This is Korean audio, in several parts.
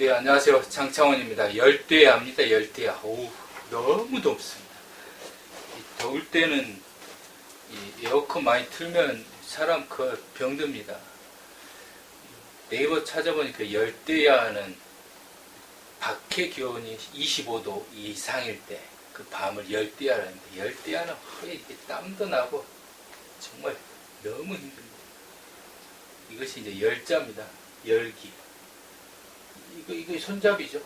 네, 안녕하세요. 장창원입니다. 열대야입니다. 열대야. 오, 너무 덥습니다. 이 더울 때는 이 에어컨 많이 틀면 사람 그 병듭니다. 네이버 찾아보니까 열대야는 밖의 기온이 25도 이상일 때 그 밤을 열대야라는데 열대야는 허리 이렇게 땀도 나고 정말 너무 힘듭니다. 이것이 이제 열자입니다. 열기. 이거 이거 손잡이죠.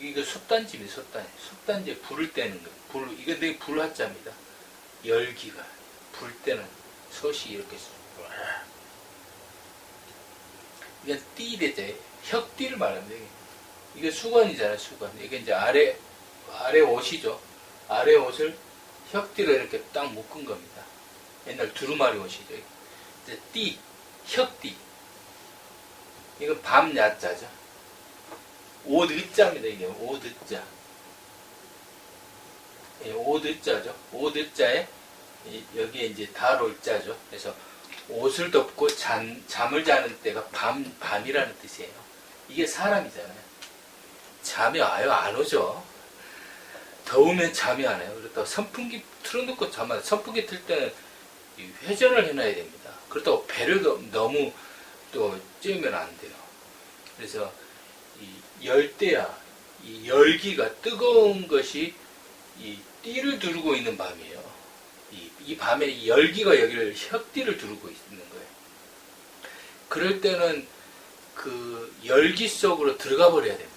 이거 솥단지입니다. 솥단. 솥단지에 불을 떼는 거. 불 이거 되게 불화자입니다. 열기가 불 때는 솥이 이렇게 쏴. 이건 띠대죠. 혁띠를 말합니다. 이게. 수건이잖아요. 수건. 이게 이제 아래 아래 옷이죠. 아래 옷을 혁띠로 이렇게 딱 묶은 겁니다. 옛날 두루마리 옷이죠. 이제 띠, 혁띠. 이건 밤 야자죠. 옷 의자입니다, 이게. 옷 의자. 예, 의자에 이- 여기에 이제 달올 자죠. 그래서 옷을 덮고 잠, 잠을 자는 때가 밤, 밤이라는 뜻이에요. 이게 사람이잖아요. 잠이 와요? 안 오죠? 더우면 잠이 안 와요. 그렇다고 선풍기 틀어놓고 잠안 선풍기 틀 때는 이 회전을 해놔야 됩니다. 그렇다고 배를 너- 너무 또 쬐면 안 돼요. 그래서 이 열대야, 이 열기가 뜨거운 것이 이 띠를 두르고 있는 밤이에요. 이, 이 밤에 이 열기가 여기를 혁띠를 두르고 있는 거예요. 그럴 때는 그 열기 속으로 들어가 버려야 됩니다.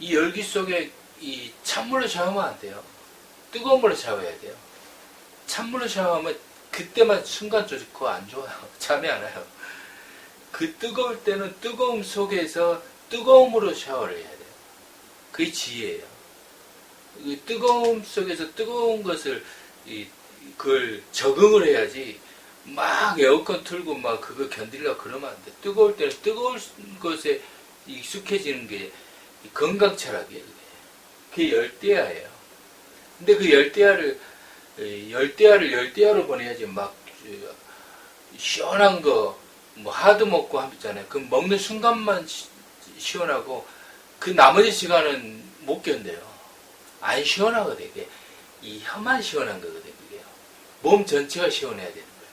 이 열기 속에 이 찬물로 샤워하면 안 돼요. 뜨거운 물로 샤워해야 돼요. 찬물로 샤워하면 그때만 순간 좋고 안 좋아요. 잠이 안 와요. 그 뜨거울 때는 뜨거움 속에서 뜨거움으로 샤워를 해야 돼요. 그게 지혜예요. 이 뜨거움 속에서 뜨거운 것을 이 그걸 적응을 해야지 막 에어컨 틀고 막 그거 견디려고 그러면 안 돼. 뜨거울 때는 뜨거운 것에 익숙해지는 게 건강 철학이에요. 그게. 열대야예요. 근데 그 열대야를 에, 열대야를 열대야로 보내야지 막 저, 시원한 거 뭐 하드 먹고 하잖아요. 그 먹는 순간만 시, 시원하고 그 나머지 시간은 못 견뎌요. 안 시원하거든요. 이게 이 혀만 시원한 거거든요. 그게 몸 전체가 시원해야 되는 거예요.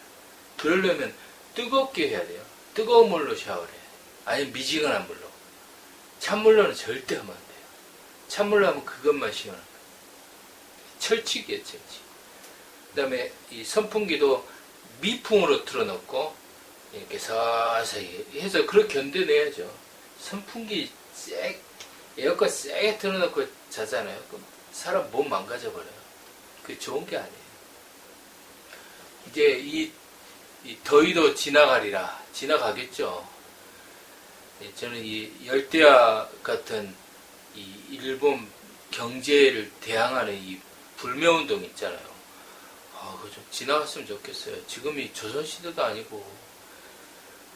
그러려면 뜨겁게 해야 돼요. 뜨거운 물로 샤워를 해야 돼요. 아니면 미지근한 물로. 찬물로는 절대 하면 안 돼요. 찬물로 하면 그것만 시원한 거예요. 철칙이에요, 철칙. 그 다음에 이 선풍기도 미풍으로 틀어놓고 이렇게 서서히 해서 그렇게 견뎌내야죠. 선풍기 쎄, 에어컨 세게 틀어놓고 자잖아요. 그럼 사람 몸 망가져버려요. 그게 좋은 게 아니에요. 이제 이, 이 더위도 지나가리라. 지나가겠죠. 예, 저는 이 열대야 같은 이 일본 경제를 대항하는 이 불매운동 있잖아요. 아, 그거 좀 지나갔으면 좋겠어요. 지금이 조선시대도 아니고.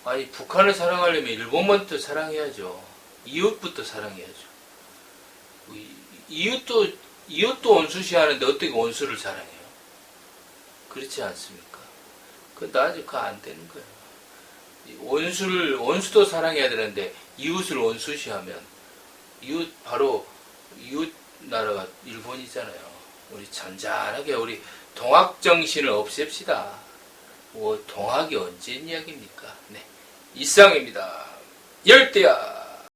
아니, 북한을 사랑하려면 일본부터 사랑해야죠. 이웃부터 사랑해야죠. 이- 이웃도, 이웃도 원수시 하는데 어떻게 원수를 사랑해요? 그렇지 않습니까? 그, 나중에 그거 안 되는 거예요. 이 원수를, 원수도 사랑해야 되는데, 이웃을 원수시 하면, 이웃, 바로, 이웃 나라가 일본이잖아요. 우리 잔잔하게 우리 동학 정신을 없앱시다. 뭐 동학이 언제 이야기입니까? 네. 이상입니다. 열대야.